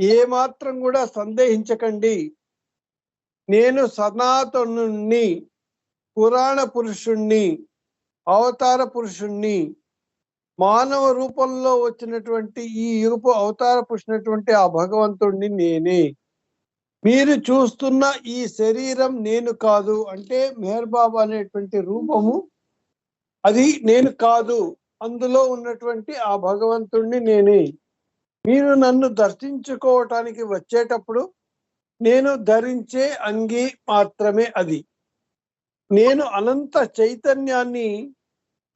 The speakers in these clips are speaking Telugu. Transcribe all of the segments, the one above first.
ఏ మాత్రం కూడా సందేహించకండి. నేను సనాతనుణ్ణి పురాణ పురుషుణ్ణి అవతార పురుషుణ్ణి మానవ రూపంలో వచ్చినటువంటి ఈ ఇరుపు అవతార పురుషునటువంటి ఆ భగవంతుణ్ణి నేనే. మీరు చూస్తున్న ఈ శరీరం నేను కాదు అంటే మెహర్ బాబా అనేటువంటి రూపము అది నేను కాదు. అందులో ఉన్నటువంటి ఆ భగవంతుణ్ణి నేనే. మీరు నన్ను దర్శించుకోవటానికి వచ్చేటప్పుడు నేను ధరించే అంగి మాత్రమే అది. నేను అనంత చైతన్యాన్ని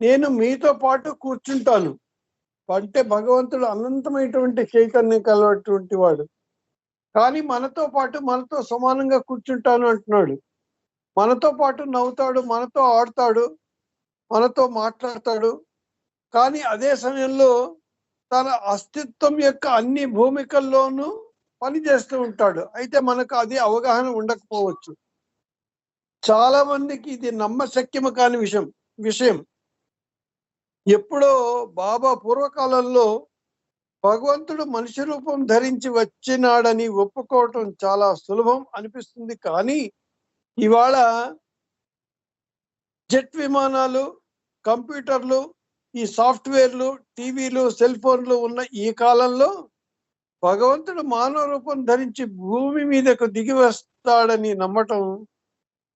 నేను మీతో పాటు కూర్చుంటాను. అంటే భగవంతుడు అనంతమైనటువంటి చైతన్యం కలవటువంటి వాడు. కానీ మనతో పాటు మనతో సమానంగా కూర్చుంటాను అంటున్నాడు. మనతో పాటు నవ్వుతాడు మనతో ఆడతాడు మనతో మాట్లాడతాడు. కానీ అదే సమయంలో తన అస్తిత్వం యొక్క అన్ని భూమికల్లోనూ పనిచేస్తూ ఉంటాడు. అయితే మనకు అది అవగాహన ఉండకపోవచ్చు. చాలా మందికి ఇది నమ్మశక్యము కాని విషయం విషయం. ఎప్పుడో బాబా పూర్వకాలంలో భగవంతుడు మనిషి రూపం ధరించి వచ్చినాడని ఒప్పుకోవటం చాలా సులభం అనిపిస్తుంది. కానీ ఇవాళ జెట్ విమానాలు కంప్యూటర్లు ఈ సాఫ్ట్వేర్లు టీవీలు సెల్ ఫోన్లు ఉన్న ఈ కాలంలో భగవంతుడు మానవ రూపం ధరించి భూమి మీదకు దిగి వస్తాడని నమ్మటం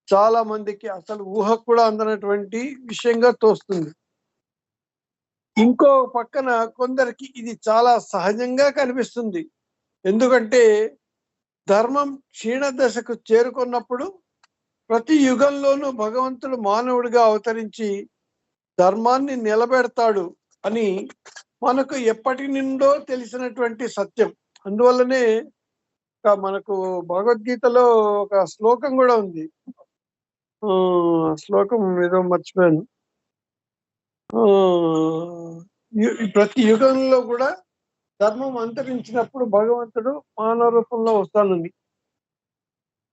చాలా మందికి అసలు ఊహ కూడా అందనటువంటి విషయంగా తోస్తుంది. ఇంకో పక్కన కొందరికి ఇది చాలా సహజంగా కనిపిస్తుంది. ఎందుకంటే ధర్మం క్షీణ దశకు చేరుకున్నప్పుడు ప్రతి యుగంలోనూ భగవంతుడు మానవుడిగా అవతరించి ధర్మాన్ని నిలబెడతాడు అని మనకు ఎప్పటి నుండో తెలిసినటువంటి సత్యం. అందువల్లనే మనకు భగవద్గీతలో ఒక శ్లోకం కూడా ఉంది. ఆ, శ్లోకం ఏదో మర్చిపోయాను. ఆ, ప్రతి యుగంలో కూడా ధర్మం అంతరించినప్పుడు భగవంతుడు మానవ రూపంలో వస్తానని.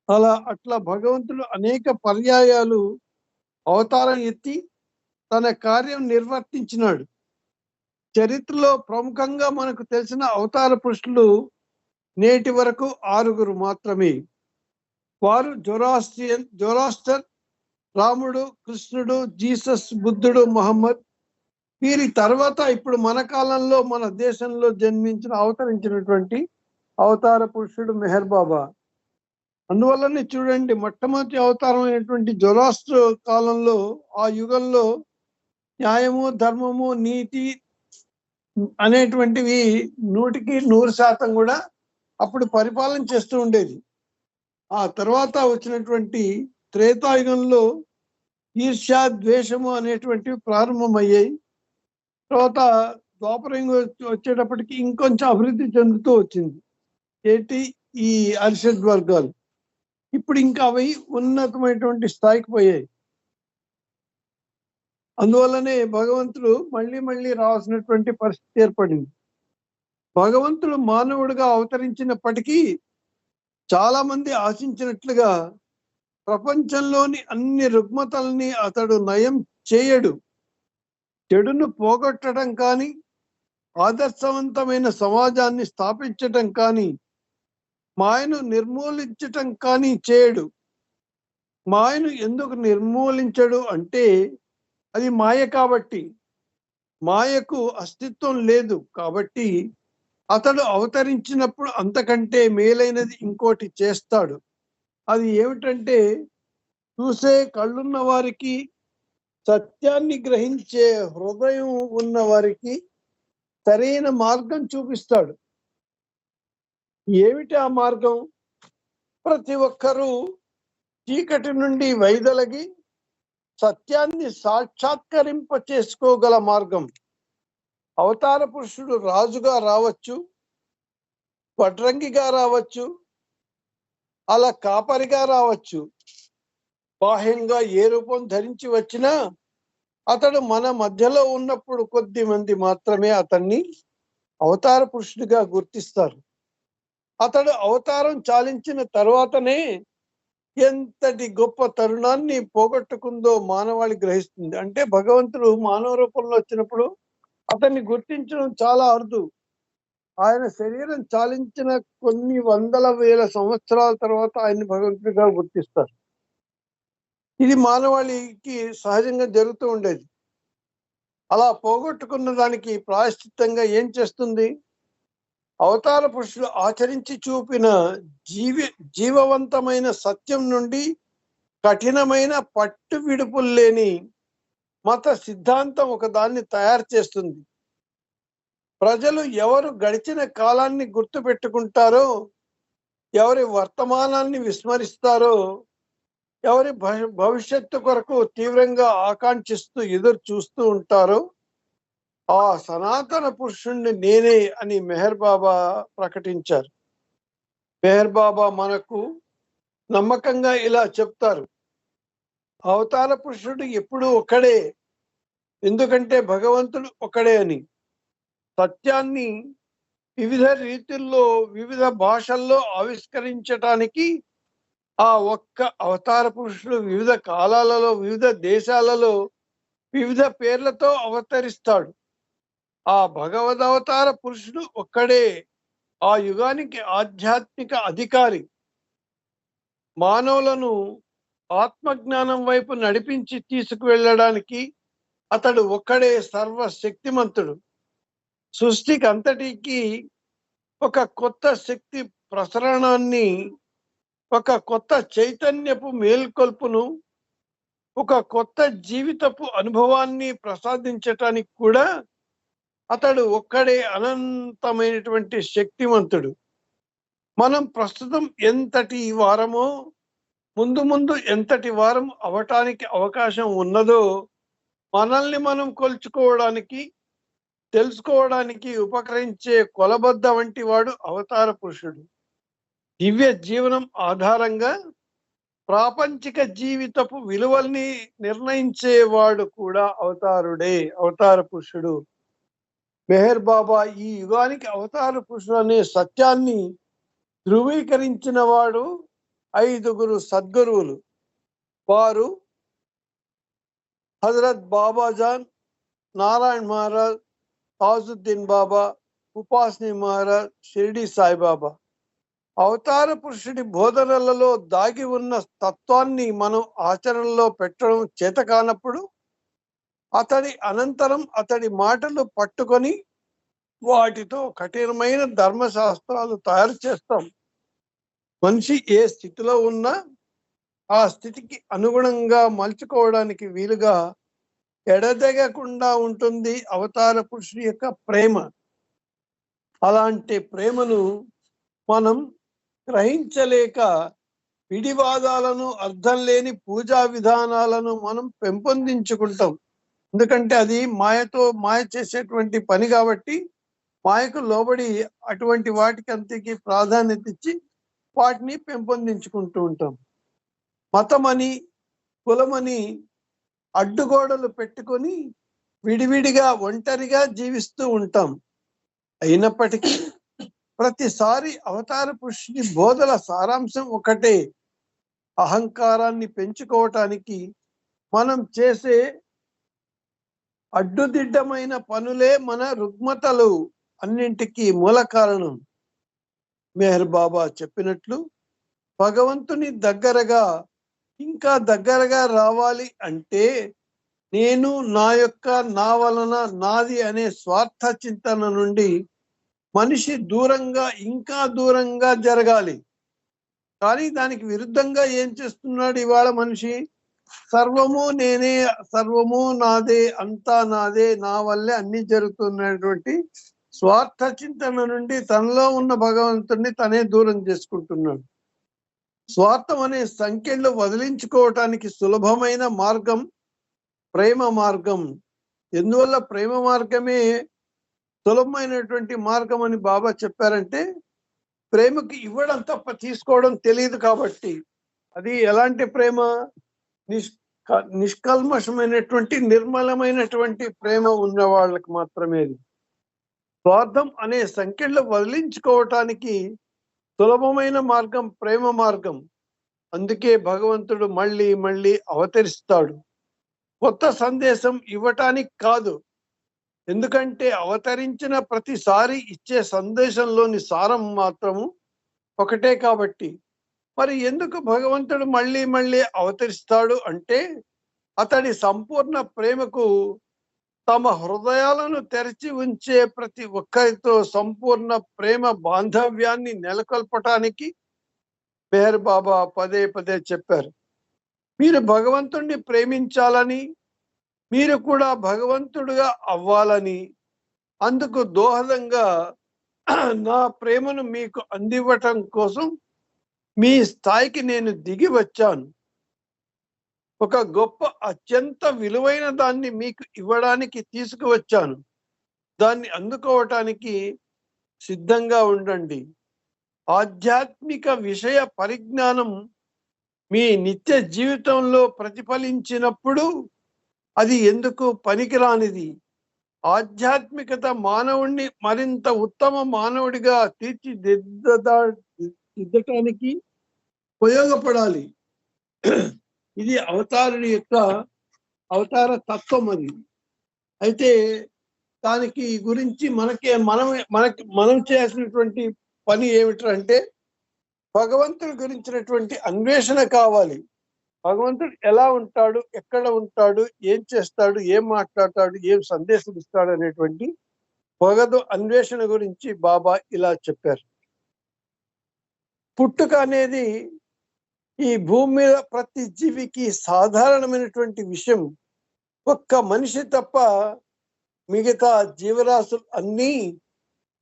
అలా అట్లా భగవంతుడు అనేక పర్యాయాలు అవతారం ఎత్తి తన కార్యం నిర్వర్తించినాడు. చరిత్రలో ప్రముఖంగా మనకు తెలిసిన అవతార పురుషులు నేటి వరకు ఆరుగురు మాత్రమే. వారు జొరాస్ట్రియన్ జొరాస్టర్ రాముడు కృష్ణుడు జీసస్ బుద్ధుడు మహమ్మద్. వీరి తర్వాత ఇప్పుడు మన కాలంలో మన దేశంలో జన్మించిన అవతరించినటువంటి అవతార పురుషుడు మెహర్ బాబా. అందువల్లనే చూడండి మొట్టమొదటి అవతారం అయినటువంటి జొరాస్ట్ర కాలంలో ఆ యుగంలో న్యాయము ధర్మము నీతి అనేటువంటివి నూటికి నూరు శాతం కూడా అప్పుడు పరిపాలన చేస్తూ ఉండేది. ఆ తర్వాత వచ్చినటువంటి త్రేతాయుగంలో ఈర్ష్య ద్వేషము అనేటువంటివి ప్రారంభమయ్యాయి. తర్వాత ద్వాపరంగా వచ్చేటప్పటికి ఇంకొంచెం అభివృద్ధి చెందుతూ వచ్చింది. ఏంటి? ఈ అరిషడ్ వర్గాలు ఇప్పుడు ఇంకా అవి ఉన్నతమైనటువంటి స్థాయికి పోయాయి. అందువల్లనే భగవంతుడు మళ్ళీ మళ్ళీ రావాల్సినటువంటి పరిస్థితి ఏర్పడింది. భగవంతుడు మానవుడిగా అవతరించినప్పటికీ చాలా మంది ఆశించినట్లుగా ప్రపంచంలోని అన్ని రుగ్మతల్ని అతడు నయం చేయడు. చెడును పోగొట్టడం కానీ ఆదర్శవంతమైన సమాజాన్ని స్థాపించటం కానీ మాయను నిర్మూలించటం కానీ చేయడు. మాయను ఎందుకు నిర్మూలించడు అంటే అది మాయ కాబట్టి. మాయకు అస్తిత్వం లేదు కాబట్టి అతడు అవతరించినప్పుడు అంతకంటే మేలైనది ఇంకోటి చేస్తాడు. అది ఏమిటంటే చూసే కళ్ళున్న వారికి సత్యాన్ని గ్రహించే హృదయం ఉన్న వారికి సరైన మార్గం చూపిస్తాడు. ఏమిటి ఆ మార్గం? ప్రతి ఒక్కరూ చీకటి నుండి వైదొలగి సత్యాన్ని సాక్షాత్కరింప చేసుకోగల మార్గం. అవతార పురుషుడు రాజుగా రావచ్చు వడ్రంగిగా రావచ్చు అలా కాపరిగా రావచ్చు. బాహ్యంగా ఏ రూపం ధరించి వచ్చినా అతడు మన మధ్యలో ఉన్నప్పుడు కొద్ది మంది మాత్రమే అతన్ని అవతార పురుషుడిగా గుర్తిస్తారు. అతడు అవతారం చాలించిన తర్వాతనే ఎంతటి గొప్ప తరుణాన్ని పోగొట్టుకుందో మానవాళి గ్రహిస్తుంది. అంటే భగవంతుడు మానవ రూపంలో వచ్చినప్పుడు అతన్ని గుర్తించడం చాలా అరుదు. ఆయన శరీరం చాలించిన కొన్ని వందల వేల సంవత్సరాల తర్వాత ఆయన్ని భగవంతుడిగా గుర్తిస్తారు. ఇది మానవాళికి సహజంగా జరుగుతూ ఉండేది. అలా పోగొట్టుకున్న దానికి ప్రాయశ్చిత్తంగా ఏం చేస్తుంది? అవతార పురుషులు ఆచరించి చూపిన జీవి జీవవంతమైన సత్యం నుండి కఠినమైన పట్టు విడుపులు లేని మత సిద్ధాంతం ఒకదాన్ని తయారు చేస్తుంది. ప్రజలు ఎవరు గడిచిన కాలాన్ని గుర్తు పెట్టుకుంటారో ఎవరి వర్తమానాన్ని విస్మరిస్తారో ఎవరి భవిష్యత్తు కొరకు తీవ్రంగా ఆకాంక్షిస్తూ ఎదురు చూస్తూ ఉంటారో ఆ సనాతన పురుషుణ్ణి నేనే అని మెహర్ బాబా ప్రకటించారు. మెహర్ బాబా మనకు నమ్మకంగా ఇలా చెప్తారు. అవతార పురుషుడు ఎప్పుడు ఒక్కడే ఎందుకంటే భగవంతుడు ఒకడే అని. సత్యాన్ని వివిధ రీతుల్లో వివిధ భాషల్లో ఆవిష్కరించటానికి ఆ ఒక్క అవతార పురుషుడు వివిధ కాలాలలో వివిధ దేశాలలో వివిధ పేర్లతో అవతరిస్తాడు. ఆ భగవదవతార పురుషుడు ఒక్కడే. ఆ యుగానికి ఆధ్యాత్మిక అధికారి. మానవులను ఆత్మజ్ఞానం వైపు నడిపించి తీసుకువెళ్ళడానికి అతడు ఒక్కడే సర్వశక్తిమంతుడు. సృష్టికి అంతటికి ఒక కొత్త శక్తి ప్రసరణాన్ని ఒక కొత్త చైతన్యపు మేల్కొల్పును ఒక కొత్త జీవితపు అనుభవాన్ని ప్రసాదించటానికి కూడా అతడు ఒక్కడే అనంతమైనటువంటి శక్తివంతుడు మనం ప్రస్తుతం ఎంతటి వారమో ముందు ముందు ఎంతటి వారం అవటానికి అవకాశం ఉన్నదో మనల్ని మనం కొలుచుకోవడానికి తెలుసుకోవడానికి ఉపకరించే కొలబద్ద వంటి వాడు అవతార పురుషుడు. దివ్య జీవనం ఆధారంగా ప్రాపంచిక జీవితపు విలువల్ని నిర్ణయించేవాడు కూడా అవతారుడే అవతార పురుషుడు. మెహర్ బాబా ఈ యుగానికి అవతార పురుషుడు అనే సత్యాన్ని ధృవీకరించిన వాడు ఐదుగురు సద్గురువులు. వారు హజరత్ బాబాజాన్ నారాయణ్ మహారాజ్ తాజుద్దీన్ బాబా ఉపాసిని మహారాజ్ షిరిడి సాయిబాబా. అవతార పురుషుడి బోధనలలో దాగి ఉన్న తత్వాన్ని మనం ఆచరణలో పెట్టడం చేత కానప్పుడు అతడి అనంతరం అతడి మాటలు పట్టుకొని వాటితో కఠినమైన ధర్మశాస్త్రాలు తయారు చేస్తాం. మనిషి ఏ స్థితిలో ఉన్నా ఆ స్థితికి అనుగుణంగా మలుచుకోవడానికి వీలుగా ఎడదెగకుండా ఉంటుంది అవతార పురుషుడి యొక్క ప్రేమ. అలాంటి ప్రేమను మనం గ్రహించలేక పిడివాదాలను అర్థం లేని పూజా విధానాలను మనం పెంపొందించుకుంటాం. ఎందుకంటే అది మాయతో మాయ చేసేటువంటి పని కాబట్టి మాయకు లోబడి అటువంటి వాటికి అంతకి ప్రాధాన్యత ఇచ్చి వాటిని పెంపొందించుకుంటూ ఉంటాం. మతమని కులమని అడ్డుగోడలు పెట్టుకొని విడివిడిగా ఒంటరిగా జీవిస్తూ ఉంటాం. అయినప్పటికీ ప్రతిసారి అవతార పురుషుని బోధల సారాంశం ఒకటే. అహంకారాన్ని పెంచుకోవటానికి మనం చేసే అడ్డుదిడ్డమైన పనులే మన రుగ్మతలు అన్నింటికీ మూల కారణం. మెహర్ బాబా చెప్పినట్లు భగవంతుని దగ్గరగా ఇంకా దగ్గరగా రావాలి అంటే నేను నా యొక్క నా వలన నాది అనే స్వార్థ చింతన నుండి మనిషి దూరంగా ఇంకా దూరంగా జరగాలి. కానీ దానికి విరుద్ధంగా ఏం చేస్తున్నాడు ఇవాళ మనిషి? సర్వము నేనే సర్వము నాదే అంతా నాదే నా వల్లే అన్ని జరుగుతున్నటువంటి స్వార్థ చింతన నుండి తనలో ఉన్న భగవంతుడిని తనే దూరం చేసుకుంటున్నాడు. స్వార్థం అనే సంఖ్యలు వదిలించుకోవటానికి సులభమైన మార్గం ప్రేమ మార్గం. ఎందువల్ల ప్రేమ మార్గమే సులభమైనటువంటి మార్గం అని బాబా చెప్పారంటే ప్రేమకి ఇవ్వడం తప్ప తీసుకోవడం తెలియదు కాబట్టి. అది ఎలాంటి ప్రేమ? నిష్క నిష్కల్మషమైనటువంటి నిర్మలమైనటువంటి ప్రేమ ఉన్న వాళ్ళకి మాత్రమే స్వార్థం అనే సంఖ్యలో వదిలించుకోవటానికి సులభమైన మార్గం ప్రేమ మార్గం. అందుకే భగవంతుడు మళ్ళీ మళ్ళీ అవతరిస్తాడు. కొత్త సందేశం ఇవ్వటానికి కాదు. ఎందుకంటే అవతరించిన ప్రతిసారి ఇచ్చే సందేశంలోని సారం మాత్రము ఒకటే కాబట్టి. మరి ఎందుకు భగవంతుడు మళ్ళీ మళ్ళీ అవతరిస్తాడు అంటే అతడి సంపూర్ణ ప్రేమకు తమ హృదయాలను తెరిచి ఉంచే ప్రతి ఒక్కరితో సంపూర్ణ ప్రేమ బాంధవ్యాన్ని నెలకొల్పటానికి మెహర్ బాబా పదే పదే చెప్పారు. మీరు భగవంతుణ్ణి ప్రేమించాలని మీరు కూడా భగవంతుడుగా అవ్వాలని అందుకు దోహదంగా నా ప్రేమను మీకు అందివ్వటం కోసం మీ స్థాయికి నేను దిగి వచ్చాను. ఒక గొప్ప అత్యంత విలువైన దాన్ని మీకు ఇవ్వడానికి తీసుకువచ్చాను. దాన్ని అందుకోవటానికి సిద్ధంగా ఉండండి. ఆధ్యాత్మిక విషయ పరిజ్ఞానం మీ నిత్య జీవితంలో ప్రతిఫలించినప్పుడు అది ఎందుకు పనికిరానిది? ఆధ్యాత్మికత మానవుణ్ణి మరింత ఉత్తమ మానవుడిగా తీర్చిదిద్దదా దిద్దటానికి ఉపయోగపడాలి. ఇది అవతారుడి యొక్క అవతార తత్వం అది. అయితే దానికి గురించి మనకి మనం మనకి మనం చేయాల్సినటువంటి పని ఏమిటంటే భగవంతుడి గురించినటువంటి అన్వేషణ కావాలి. భగవంతుడు ఎలా ఉంటాడు ఎక్కడ ఉంటాడు ఏం చేస్తాడు ఏం మాట్లాడతాడు ఏం సందేశం ఇస్తాడు అనేటువంటి పొగదు అన్వేషణ గురించి బాబా ఇలా చెప్పారు. పుట్టుక అనేది ఈ భూమి మీద ప్రతి జీవికి సాధారణమైనటువంటి విషయం ఒక్క మనిషి తప్ప మిగతా జీవరాశులు అన్నీ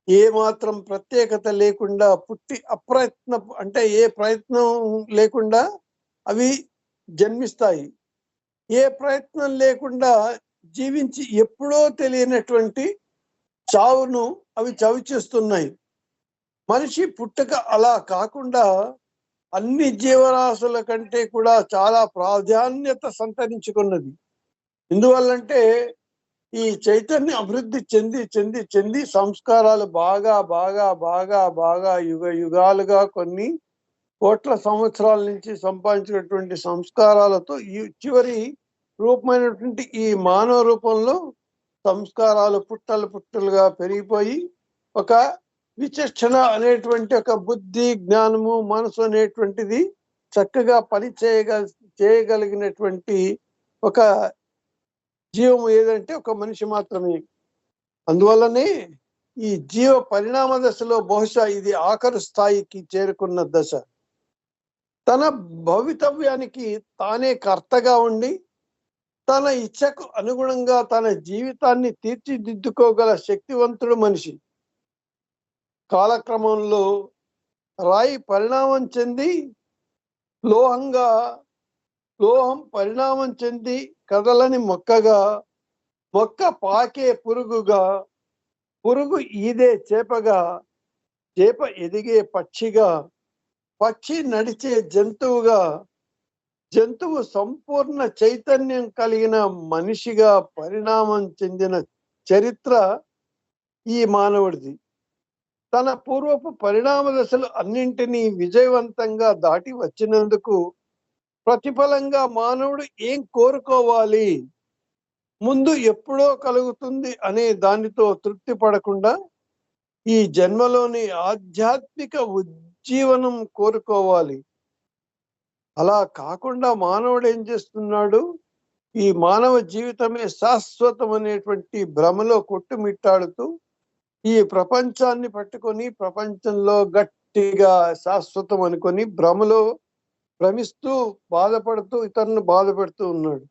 ఏమాత్రం ప్రత్యేకత లేకుండా పుట్టి అప్రయత్న అంటే ఏ ప్రయత్నం లేకుండా అవి జన్మిస్తాయి. ఏ ప్రయత్నం లేకుండా జీవించి ఎప్పుడో తెలియనటువంటి చావును అవి చవిచేస్తున్నాయి. మనిషి పుట్టక అలా కాకుండా అన్ని జీవరాశుల కంటే కూడా చాలా ప్రాధాన్యత సంతరించుకున్నది. ఎందువల్లంటే ఈ చైతన్యం అభివృద్ధి చెంది చెంది చెంది సంస్కారాలు బాగా బాగా బాగా బాగా యుగ యుగాలుగా కొన్ని కోట్ల సంవత్సరాల నుంచి సంపాదించినటువంటి సంస్కారాలతో ఈ చివరి రూపమైనటువంటి ఈ మానవ రూపంలో సంస్కారాలు పుట్టలు పుట్టలుగా పెరిగిపోయి ఒక విచక్షణ అనేటువంటి ఒక బుద్ధి జ్ఞానము మనసు అనేటువంటిది చక్కగా పని చేయగల చేయగలిగినటువంటి ఒక జీవము ఏదంటే ఒక మనిషి మాత్రమే. అందువల్లనే ఈ జీవ పరిణామ దశలో బహుశా ఇది ఆఖరు స్థాయికి చేరుకున్న దశ. తన భవితవ్యానికి తానే కర్తగా ఉండి తన ఇచ్చకు అనుగుణంగా తన జీవితాన్ని తీర్చిదిద్దుకోగల శక్తివంతుడు మనిషి. కాలక్రమంలో రాయి పరిణామం చెంది లోహంగా లోహం పరిణామం చెంది కదలని మొక్కగా మొక్క పాకే పురుగుగా పురుగు ఈదే చేపగా చేప ఎదిగే పక్షిగా పక్షి నడిచే జంతువుగా జంతువు సంపూర్ణ చైతన్యం కలిగిన మనిషిగా పరిణామం చెందిన చరిత్ర ఈ మానవుడిది. తన పూర్వపు పరిణామ దశలు అన్నింటినీ విజయవంతంగా దాటి వచ్చినందుకు ప్రతిఫలంగా మానవుడు ఏం కోరుకోవాలి? ముందు ఎప్పుడో కలుగుతుంది అనే దానితో తృప్తి పడకుండా ఈ జన్మలోని ఆధ్యాత్మిక ఉజ్జీవనం కోరుకోవాలి. అలా కాకుండా మానవుడు ఏం చేస్తున్నాడు? ఈ మానవ జీవితమే శాశ్వతం అనేటువంటి భ్రమలో కొట్టుమిట్టాడుతూ ఈ ప్రపంచాన్ని పట్టుకొని ప్రపంచంలో గట్టిగా శాశ్వతం అనుకొని భ్రమలో భ్రమిస్తూ బాధపడుతూ ఇతరులను బాధ పెడుతూ ఉన్నాడు.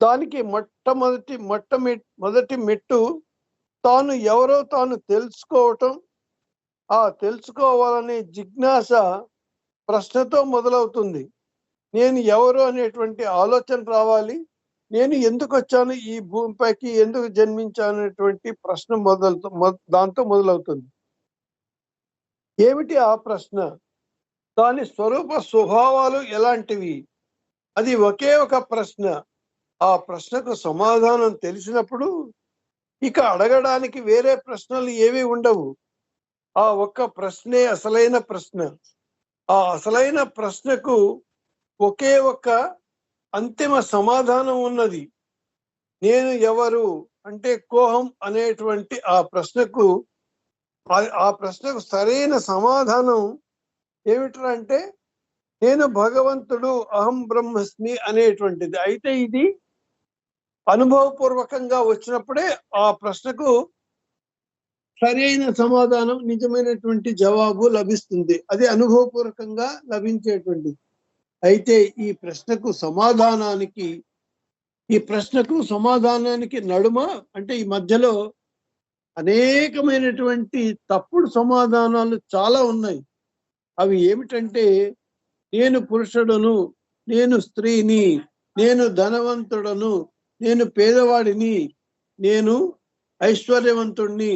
దానికి మొట్టమొదటి మొట్టమె మొదటి మెట్టు తాను ఎవరో తాను తెలుసుకోవటం. ఆ తెలుసుకోవాలనే జిజ్ఞాస ప్రశ్నతో మొదలవుతుంది. నేను ఎవరు అనేటువంటి ఆలోచన రావాలి? నేను ఎందుకు వచ్చాను? ఈ భూమిపైకి ఎందుకు జన్మించాను అనేటువంటి ప్రశ్న మొదలుతో మొ- దాంతో మొదలవుతుంది. ఏమిటి ఆ ప్రశ్న? దాని స్వరూప స్వభావాలు ఎలాంటివి? అది ఒకే ఒక ప్రశ్న. ఆ ప్రశ్నకు సమాధానం తెలిసినప్పుడు ఇక అడగడానికి వేరే ప్రశ్నలు ఏవి ఉండవు. ఆ ఒక్క ప్రశ్నే అసలైన ప్రశ్న. ఆ అసలైన ప్రశ్నకు ఒకే ఒక్క అంతిమ సమాధానం ఉన్నది. నేను ఎవరు అంటే కోహం అనేటువంటి ఆ ప్రశ్నకు ఆ- ప్రశ్నకు సరైన సమాధానం ఏమిట్రా అంటే నేను భగవంతుడు అహం బ్రహ్మస్మి అనేటువంటిది. అయితే ఇది అనుభవపూర్వకంగా వచ్చినప్పుడే ఆ ప్రశ్నకు సరైన సమాధానం నిజమైనటువంటి జవాబు లభిస్తుంది. అది అనుభవపూర్వకంగా లభించేటువంటిది. అయితే ఈ ప్రశ్నకు సమాధానానికి ఈ ప్రశ్నకు సమాధానానికి నడుమ అంటే ఈ మధ్యలో అనేకమైనటువంటి తప్పుడు సమాధానాలు చాలా ఉన్నాయి. అవి ఏమిటంటే నేను పురుషుడను నేను స్త్రీని నేను ధనవంతుడను నేను పేదవాడిని నేను ఐశ్వర్యవంతుణ్ణి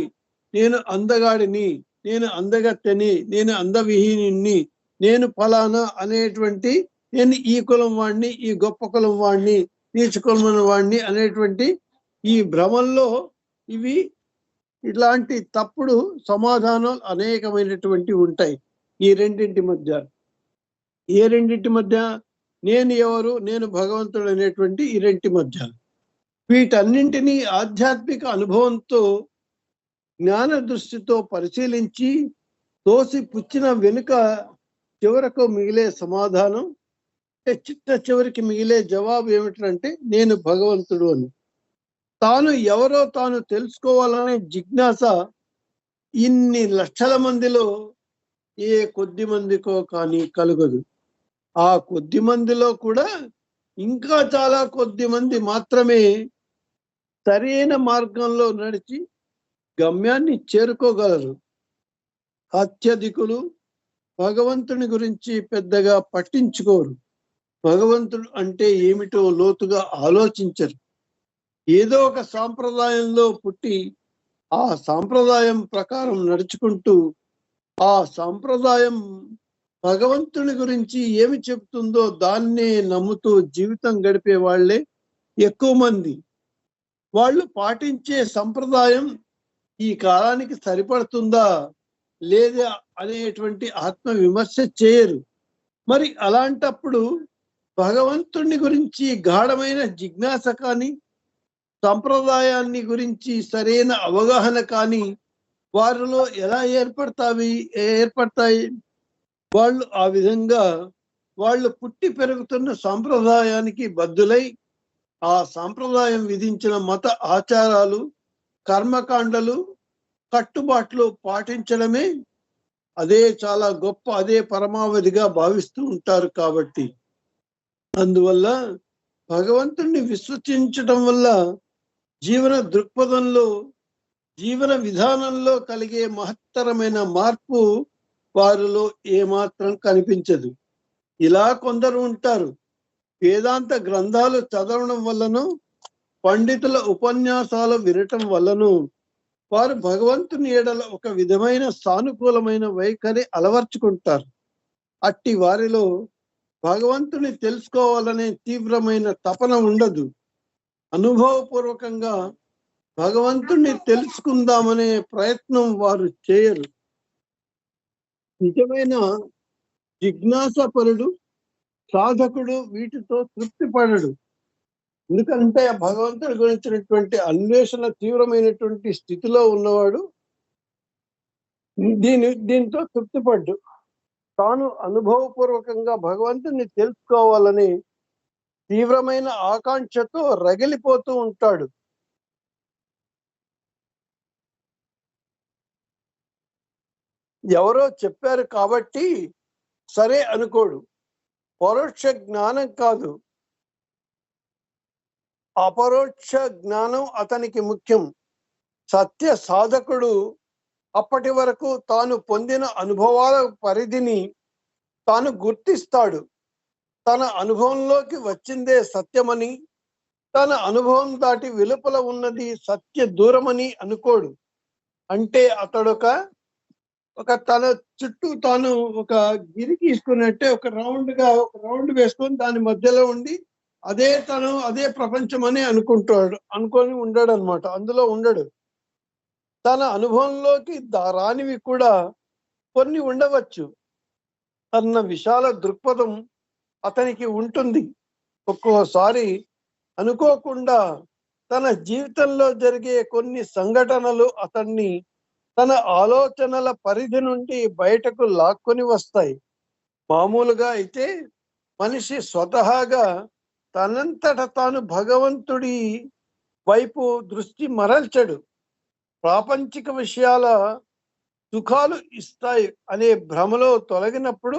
నేను అందగాడిని నేను అందగత్తెని నేను అందవిహీని నేను ఫలానా అనేటువంటి నేను ఈ కులం వాడిని ఈ గొప్ప కులం వాడిని నీచ కులం వాడిని అనేటువంటి ఈ భ్రమంలో ఇవి ఇలాంటి తప్పుడు సమాధానాలు అనేకమైనటువంటి ఉంటాయి ఈ రెండింటి మధ్య. ఏ రెండింటి మధ్య నేను ఎవరు నేను భగవంతుడు అనేటువంటి ఈ రెంటి మధ్య. వీటన్నింటినీ ఆధ్యాత్మిక అనుభవంతో జ్ఞాన దృష్టితో పరిశీలించి తోసి పుచ్చిన వెనుక చివరకు మిగిలే సమాధానం అంటే చిట్ట చివరికి మిగిలే జవాబు ఏమిటంటే నేను భగవంతుడు అని. తాను ఎవరో తాను తెలుసుకోవాలనే జిజ్ఞాస ఇన్ని లక్షల మందిలో ఏ కొద్ది మందికో కానీ కలుగదు. ఆ కొద్ది మందిలో కూడా ఇంకా చాలా కొద్ది మంది మాత్రమే సరైన మార్గంలో నడిచి గమ్యాన్ని చేరుకోగలరు. అత్యధికులు భగవంతుని గురించి పెద్దగా పట్టించుకోరు. భగవంతుడు అంటే ఏమిటో లోతుగా ఆలోచించరు. ఏదో ఒక సాంప్రదాయంలో పుట్టి ఆ సాంప్రదాయం ప్రకారం నడుచుకుంటూ ఆ సాంప్రదాయం భగవంతుని గురించి ఏమి చెప్తుందో దాన్నే నమ్ముతూ జీవితం గడిపే వాళ్ళే ఎక్కువ మంది. వాళ్ళు పాటించే సంప్రదాయం ఈ కాలానికి సరిపడుతుందా? లేదా అనేటువంటి ఆత్మ విమర్శ చేయరు. మరి అలాంటప్పుడు భగవంతుణ్ణి గురించి గాఢమైన జిజ్ఞాస కానీ సంప్రదాయాన్ని గురించి సరైన అవగాహన కానీ వారిలో ఎలా ఏర్పడతావి ఏర్పడతాయి? వాళ్ళు ఆ విధంగా వాళ్ళు పుట్టి పెరుగుతున్న సాంప్రదాయానికి బద్దులై ఆ సాంప్రదాయం విధించిన మత ఆచారాలు కర్మకాండలు కట్టుబాట్లు పాటించడమే అదే చాలా గొప్ప అదే పరమావధిగా భావిస్తూ ఉంటారు కాబట్టి. అందువల్ల భగవంతుణ్ణి విశ్వసించటం వల్ల జీవన దృక్పథంలో జీవన విధానంలో కలిగే మహత్తరమైన మార్పు వారిలో ఏమాత్రం కనిపించదు. ఇలా కొందరు ఉంటారు. వేదాంత గ్రంథాలు చదవడం వల్లను పండితుల ఉపన్యాసాలు వినటం వల్లను వారు భగవంతుని ఏడల ఒక విధమైన సానుకూలమైన వైఖరి అలవర్చుకుంటారు. అట్టి వారిలో భగవంతుని తెలుసుకోవాలనే తీవ్రమైన తపన ఉండదు. అనుభవపూర్వకంగా భగవంతుణ్ణి తెలుసుకుందామనే ప్రయత్నం వారు చేయరు. నిజమైన జిజ్ఞాసపరుడు సాధకుడు వీటితో తృప్తి పడడు ఎందుకంటే ఆ భగవంతుడి గురించినటువంటి అన్వేషణ తీవ్రమైనటువంటి స్థితిలో ఉన్నవాడు దీని దీంతో తృప్తిపడ్డు. తాను అనుభవపూర్వకంగా భగవంతుని తెలుసుకోవాలని తీవ్రమైన ఆకాంక్షతో రగిలిపోతూ ఉంటాడు. ఎవరో చెప్పారు కాబట్టి సరే అనుకోడు. పరోక్ష జ్ఞానం కాదు. అపరోక్ష జ్ఞానం అతనికి ముఖ్యం. సత్య సాధకుడు అప్పటి వరకు తాను పొందిన అనుభవాల పరిధిని తాను గుర్తిస్తాడు. తన అనుభవంలోకి వచ్చిందే సత్యమని తన అనుభవం దాటి వెలుపల ఉన్నది సత్య దూరమని అనుకోడు. అంటే అతడొక ఒక తన చుట్టూ తాను ఒక గిరి తీసుకున్నట్టే ఒక రౌండ్గా ఒక రౌండ్ వేసుకొని దాని మధ్యలో ఉండి అదే తను అదే ప్రపంచం అని అనుకుంటాడు అనుకొని ఉండడు అనమాట అందులో ఉండడు. తన అనుభవంలోకి రానివి కూడా కొన్ని ఉండవచ్చు. అన్న విశాల దృక్పథం అతనికి ఉంటుంది. ఒక్కోసారి అనుకోకుండా తన జీవితంలో జరిగే కొన్ని సంఘటనలు అతన్ని తన ఆలోచనల పరిధి నుండి బయటకు లాక్కొని వస్తాయి. మామూలుగా అయితే మనిషి స్వతహాగా తనంతట తాను భగవంతుడి వైపు దృష్టి మరల్చడు. ప్రాపంచిక విషయాల సుఖాలు ఇస్తాయి అనే భ్రమలో తొలగినప్పుడు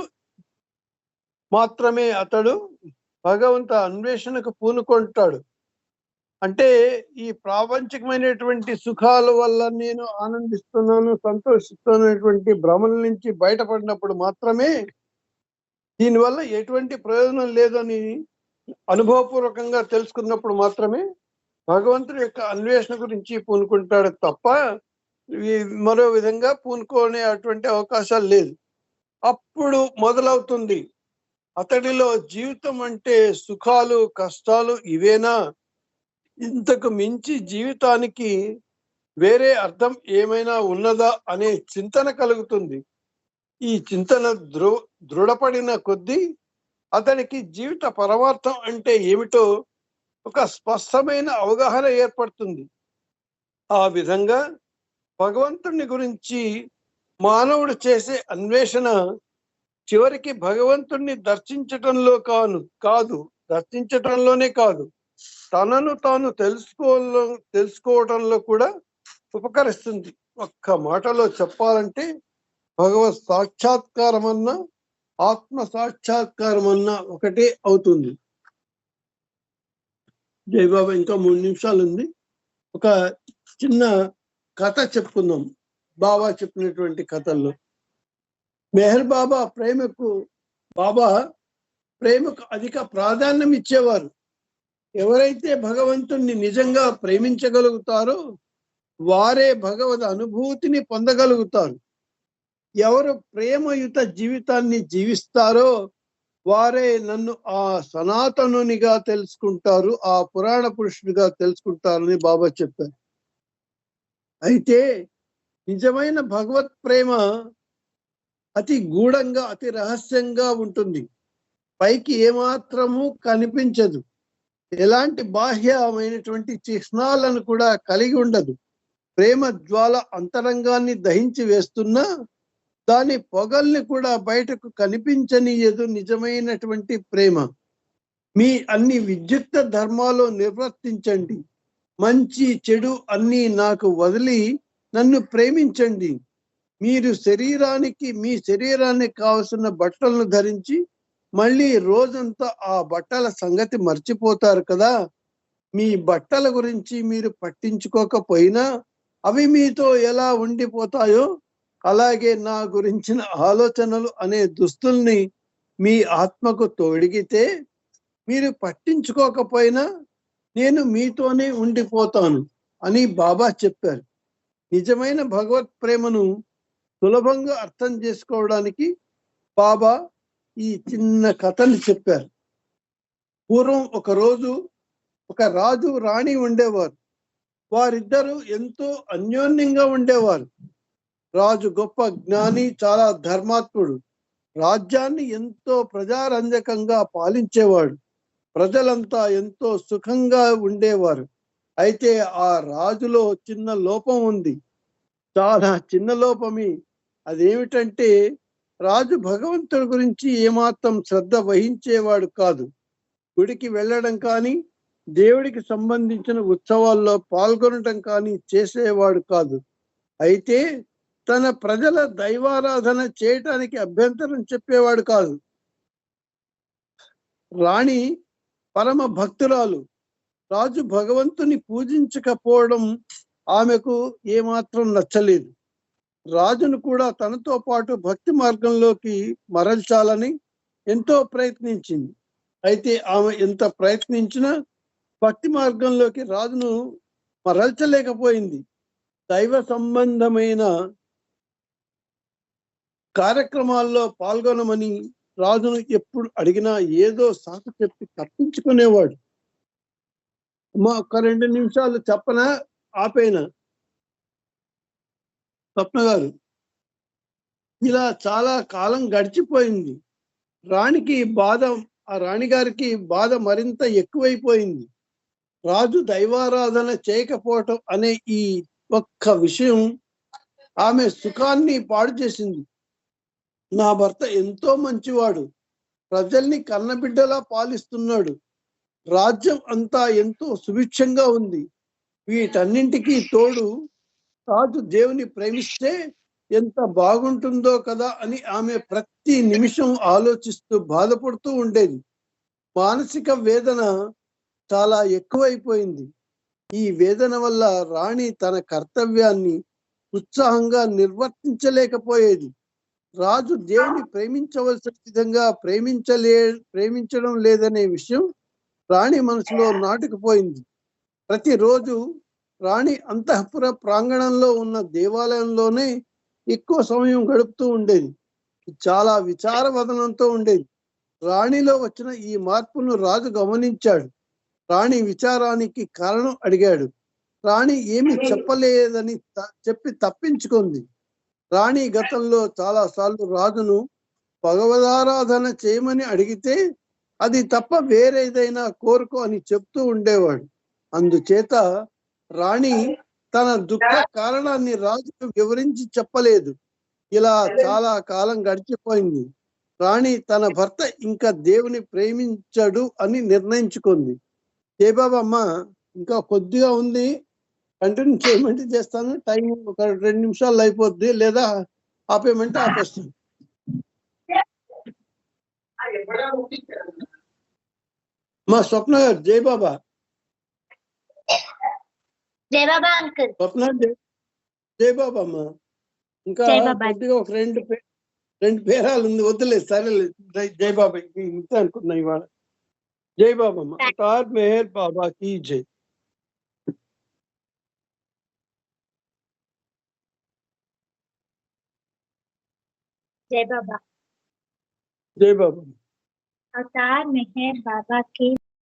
మాత్రమే అతడు భగవంత అన్వేషణకు పూనుకుంటాడు. అంటే ఈ ప్రాపంచికమైనటువంటి సుఖాల వల్ల నేను ఆనందిస్తున్నాను సంతోషిస్తున్నటువంటి భ్రమల నుంచి బయటపడినప్పుడు మాత్రమే దీనివల్ల ఎటువంటి ప్రయోజనం లేదని అనుభవపూర్వకంగా తెలుసుకున్నప్పుడు మాత్రమే భగవంతుడి యొక్క అన్వేషణ గురించి పూనుకుంటాడు తప్ప మరో విధంగా పూనుకునే అటువంటి అవకాశాలు లేదు. అప్పుడు మొదలవుతుంది అతడిలో జీవితం అంటే సుఖాలు కష్టాలు ఇవేనా? ఇంతకు మించి జీవితానికి వేరే అర్థం ఏమైనా ఉన్నదా అనే చింతన కలుగుతుంది. ఈ చింతన దృ దృఢపడిన కొద్దీ అతనికి జీవిత పరమార్థం అంటే ఏమిటో ఒక స్పష్టమైన అవగాహన ఏర్పడుతుంది. ఆ విధంగా భగవంతుని గురించి మానవుడు చేసే అన్వేషణ చివరికి భగవంతుణ్ణి దర్శించటంలో కాను కాదు దర్శించటంలోనే కాదు తనను తాను తెలుసుకో తెలుసుకోవడంలో కూడా ఉపకరిస్తుంది. ఒక్క మాటలో చెప్పాలంటే భగవత్ సాక్షాత్కారమన్నా ఆత్మ సాక్షాత్కారం అన్న ఒకటే అవుతుంది. జయబాబా ఇంకా మూడు నిమిషాలు ఉంది ఒక చిన్న కథ చెప్పుకుందాం. బాబా చెప్పినటువంటి కథల్లో. మెహర్ బాబా ప్రేమకు బాబా ప్రేమకు అధిక ప్రాధాన్యం ఇచ్చేవారు. ఎవరైతే భగవంతుణ్ణి నిజంగా ప్రేమించగలుగుతారో వారే భగవద్ అనుభూతిని పొందగలుగుతారు. ఎవరు ప్రేమయుత జీవితాన్ని జీవిస్తారో వారే నన్ను ఆ సనాతనునిగా తెలుసుకుంటారు ఆ పురాణ పురుషుడిగా తెలుసుకుంటారని బాబా చెప్పారు. అయితే నిజమైన భగవత్ ప్రేమ అతి గూఢంగా అతి రహస్యంగా ఉంటుంది. పైకి ఏమాత్రము కనిపించదు. ఎలాంటి బాహ్యమైనటువంటి చిహ్నాలను కూడా కలిగి ఉండదు. ప్రేమ జ్వాల అంతరంగాన్ని దహించి వేస్తున్నా దాని పొగల్ని కూడా బయటకు కనిపించనియదు నిజమైనటువంటి ప్రేమ. మీ అన్ని విద్యుక్త ధర్మాలు నిర్వర్తించండి. మంచి చెడు అన్ని నాకు వదిలి నన్ను ప్రేమించండి. మీరు శరీరానికి మీ శరీరానికి కావలసిన బట్టలను ధరించి మళ్ళీ రోజంతా ఆ బట్టల సంగతి మర్చిపోతారు కదా. మీ బట్టల గురించి మీరు పట్టించుకోకపోయినా అవి మీతో ఎలా ఉండిపోతాయో అలాగే నా గురించిన ఆలోచనలు అనే దుస్తుల్ని మీ ఆత్మకు తొడిగితే మీరు పట్టించుకోకపోయినా నేను మీతోనే ఉండిపోతాను అని బాబా చెప్పారు. నిజమైన భగవత్ ప్రేమను సులభంగా అర్థం చేసుకోవడానికి బాబా ఈ చిన్న కథని చెప్పారు. పూర్వం ఒక రోజు ఒక రాజు రాణి ఉండేవారు. వారిద్దరూ ఎంతో అన్యోన్యంగా ఉండేవారు. రాజు గొప్ప జ్ఞాని చాలా ధర్మాత్ముడు. రాజ్యాన్ని ఎంతో ప్రజారంజకంగా పాలించేవాడు. ప్రజలంతా ఎంతో సుఖంగా ఉండేవారు. అయితే ఆ రాజులో చిన్న లోపం ఉంది. చాలా చిన్న లోపమి. అదేమిటంటే రాజు భగవంతుడి గురించి ఏమాత్రం శ్రద్ధ వహించేవాడు కాదు. గుడికి వెళ్ళడం కానీ దేవుడికి సంబంధించిన ఉత్సవాల్లో పాల్గొనడం కానీ చేసేవాడు కాదు. అయితే తన ప్రజల దైవారాధన చేయటానికి అభ్యంతరం చెప్పేవాడు కాదు. రాణి పరమ భక్తురాలు. రాజు భగవంతుని పూజించకపోవడం ఆమెకు ఏమాత్రం నచ్చలేదు. రాజును కూడా తనతో పాటు భక్తి మార్గంలోకి మరల్చాలని ఎంతో ప్రయత్నించింది. అయితే ఆమె ఎంత ప్రయత్నించినా భక్తి మార్గంలోకి రాజును మరల్చలేకపోయింది. దైవ సంబంధమైన కార్యక్రమాల్లో పాల్గొనమని రాజును ఎప్పుడు అడిగినా ఏదో సాకు చెప్పి తప్పించుకునేవాడు. మా ఒక రెండు నిమిషాలు చెప్పన? ఆపేనా? స్వప్న గారు ఇలా చాలా కాలం గడిచిపోయింది. రాణికి బాధ ఆ రాణిగారికి బాధ మరింత ఎక్కువైపోయింది. రాజు దైవారాధన చేయకపోవటం అనే ఈ ఒక్క విషయం ఆమె సుఖాన్ని పాడు చేసింది. నా భర్త ఎంతో మంచివాడు. ప్రజల్ని కన్నబిడ్డలా పాలిస్తున్నాడు. రాజ్యం అంతా ఎంతో సుభిక్షంగా ఉంది. వీటన్నింటికీ తోడు రాజు దేవుని ప్రేమిస్తే ఎంత బాగుంటుందో కదా అని ఆమె ప్రతి నిమిషం ఆలోచిస్తూ బాధపడుతూ ఉండేది. మానసిక వేదన చాలా ఎక్కువైపోయింది. ఈ వేదన వల్ల రాణి తన కర్తవ్యాన్ని ఉత్సాహంగా నిర్వర్తించలేకపోయేది. రాజు దేవుని ప్రేమించవలసిన విధంగా ప్రేమించలే ప్రేమించడం లేదనే విషయం రాణి మనసులో నాటుకుపోయింది. ప్రతిరోజు రాణి అంతఃపుర ప్రాంగణంలో ఉన్న దేవాలయంలోనే ఎక్కువ సమయం గడుపుతూ ఉండేది. చాలా విచారవదనంతో ఉండేది. రాణిలో వచ్చిన ఈ మార్పును రాజు గమనించాడు. రాణి విచారానికి కారణం అడిగాడు. రాణి ఏమి చెప్పలేదని చెప్పి తప్పించుకుంది. రాణి గతంలో చాలా సార్లు రాజును భగవదారాధన చేయమని అడిగితే అది తప్ప వేరేదైనా కోరుకో అని చెప్తూ ఉండేవాడు. అందుచేత రాణి తన దుఃఖ కారణాన్ని రాజుకు వివరించి చెప్పలేదు. ఇలా చాలా కాలం గడిచిపోయింది. రాణి తన భర్త ఇంకా దేవుని ప్రేమించడు అని నిర్ణయించుకుంది. జయబాబమ్మ ఇంకా కొద్దిగా ఉంది. కంటిన్యూ చేయమంటే చేస్తాను. టైం ఒక రెండు నిమిషాలు అయిపోద్ది. లేదా ఆపేయమంటే ఆపేస్తాను. మా స్వప్న గారు జై బాబా. అంకుల్. స్వప్న ఇంకా జై బాబా. కొద్దిగా ఒక రెండు రెండు పేరాలు ఉంది. వద్దులేదు సరేలే. జై- జై బాబా ఇంత అనుకున్నా ఇవాళ. జై బాబమ్మ తార్ మెహర్ బాబా की जय बाबा। जय बाबा। अवतार में है बाबा के